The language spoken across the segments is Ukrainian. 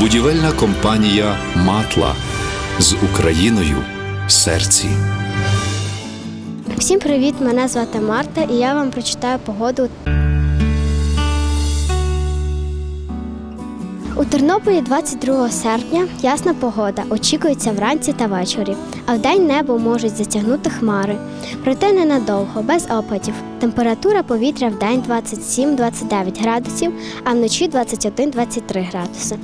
Будівельна компанія Матла з Україною в серці. Всім привіт! Мене звати Марта, і я вам прочитаю погоду. У Тернополі 22 серпня ясна погода. Очікується вранці та ввечері. А вдень небо можуть затягнути хмари. Проте ненадовго, без опадів. Температура повітря в день 27-29 градусів, а вночі 21-23 градуси.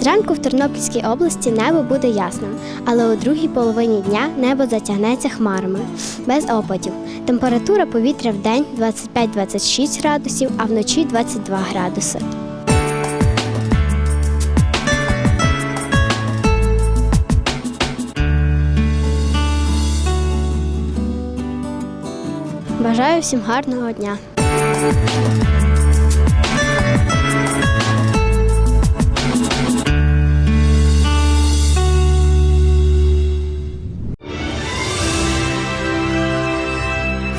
Зранку в Тернопільській області небо буде ясним, але у другій половині дня небо затягнеться хмарами без опадів. Температура повітря в день 25-26 градусів, а вночі 22 градуси. Бажаю всім гарного дня!